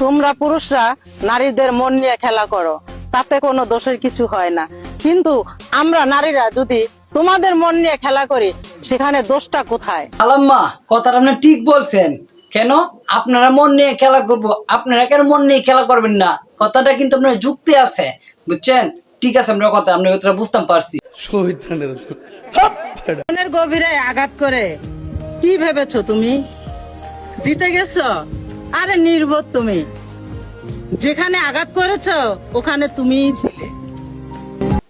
তোমরা পুরুষরা নারীদের মন নিয়ে খেলা করো তাতে কোনো দোষের কিছু হয় না। কিন্তু আমরা নারীরা যদি তোমাদের মন নিয়ে খেলা করি সেখানে দোষটা কোথায়? আলাম্মা কথাটা আপনি ঠিক বলছেন। কেন? আপনারা মন নিয়ে খেলা করব আপনারা কেন মন নিয়ে খেলা করবেন না? কথাটা কিন্তু আপনার যুক্তি আছে বুঝছেন? ঠিক আছে আপনার কথা আপনার কথাটা বুঝতাম পারছি। মনের গভীরে আঘাত করে কি ভেবেছো তুমি? জিতে গেছো? আরে নির্বোধ তুমি। যেখানে আঘাত করেছ ওখানে তুমিই ছিলে।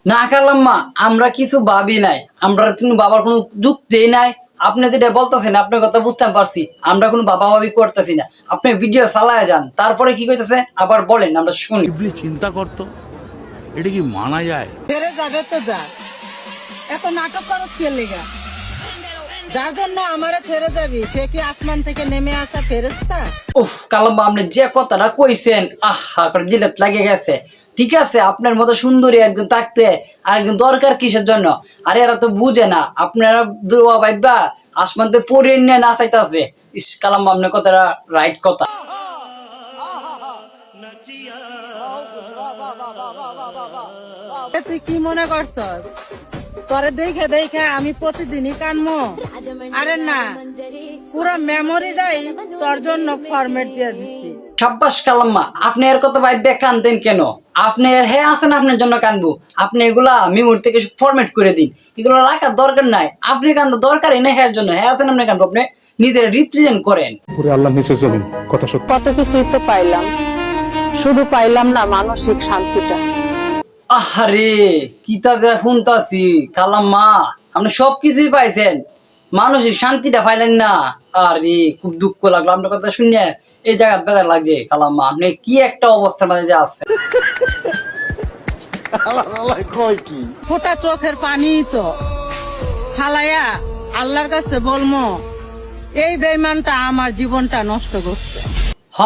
না কালাম্মা আমরা কিছু ভাবি নাই। আমরা কিন্তু বাবার কোনো যুক্তি নাই। আপনি যেটা বলতেছেন আপনার কথা বুঝতে পারছি। আমরা কোনো বাবা ভাবি করতেছি না। আপনি ভিডিও চালায় যান। তারপরে কি কইতেছে? আবার বলেন আমরা শুনি। চিন্তা করতো। এটা কি মানা যায়? ছেড়ে যাবে তো যা। এত নাটক করো কে লেগা? যার জন্য আমারে ছেড়ে যাবি? সে কি আসমান থেকে নেমে আসা ফেরেস্তা উফ আপনি যে কথাটা কইছেন আহা করে লাগে গেছে। ঠিক আছে আপনার মতো সুন্দরী একজন থাকতে আর একজন দরকার কিসের জন্য? আরে এরা তো বুঝে না। আপনারা দুয়া ভাইবা আসমানতে পড়ে নিয়ে না চাইতেছে। ইস কালাম্মা আপনার কথাটা রাইট কথা। তুই কি মনে করছস? তোরে দেখে দেখে আমি প্রতিদিনই কানমো। আরে না পুরো মেমোরিটাই তোর জন্য ফরম্যাট দিয়ে দিচ্ছি। সাব্বাস কালাম্মা আপনি এর কথা ভাইবে কানতেন কেন? আপনি এর হ্যাঁ আছেন আপনার জন্য কানবো। আপনি এগুলা মেমোরি থেকে ফরম্যাট করে দিন। এগুলো রাখার দরকার নাই। আপনি কান্দা দরকারই নেই হ্যাঁ জন্য। হ্যাঁ আছেন আপনি কানবো আপনি নিজের রিপ্রেজেন্ট করেন। পুরো আল্লাহ নিচে জমিন কথা সত্য কত কিছুই তো পাইলাম। শুধু পাইলাম না মানসিক শান্তিটা। আহারে কিতা দেয়া শুনতাছি কালাম্মা আপনি সব কিছুই পাইছেন। মানুষের শান্তিটা পাইলেন না। আরে খুব দুঃখ লাগল আপনার কথা শুনে এই জায়গা বেদার লাগছে কালাম্মা আপনি কি একটা অবস্থার মাঝে যে আছেন? ফোটা চোখের পানি তো। ফালাইয়া আল্লাহর কাছে বলমো এই বেইমানটা আমার জীবনটা নষ্ট করছে। হ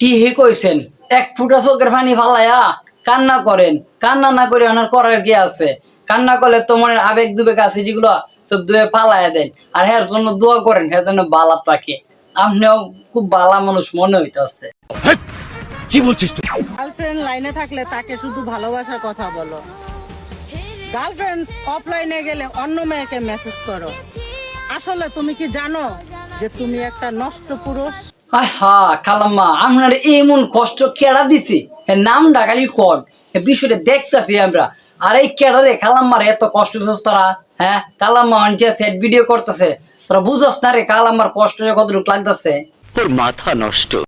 কি হে কইছেন। এক ফুটা চোখের পানি ফালাইয়া কান্না করেন। কান্না না করে ওনার করার কি আছে? কান্না করলে তো মনের আবেগ দুবেগ আছে যেগুলো সব দুয়ে ফালাইয়া দেন। আর হ্যার জন্য দোয়া করেন হ্যাঁ জন্য বালা থাকে আপনিও খুব বালা মানুষ মনে হইতাছে। কি বলছিস তুই? গার্লফ্রেন্ড লাইনে থাকলে তাকে শুধু ভালোবাসার কথা বলো। গার্লফ্রেন্ড অফলাইনে গেলে অন্য মেয়েকে মেসেজ করো। আসলে তুমি কি জানো যে তুমি একটা নষ্ট পুরুষ? আহা কালাম্মা, আপনার এমন কষ্ট কেডা দিছে? নাম ডাকালি কর। বিষয়টা দেখতাছি আমরা। আর এই কেড়ারে কালাম্মার এত কষ্ট দিছস তোরা? হ্যাঁ কালাম্মা অনছে সেট ভিডিও করতেছে। তোরা বুঝস না রে কালাম্মার কষ্ট কতটুকু লাগতেছে? তোর মাথা নষ্ট।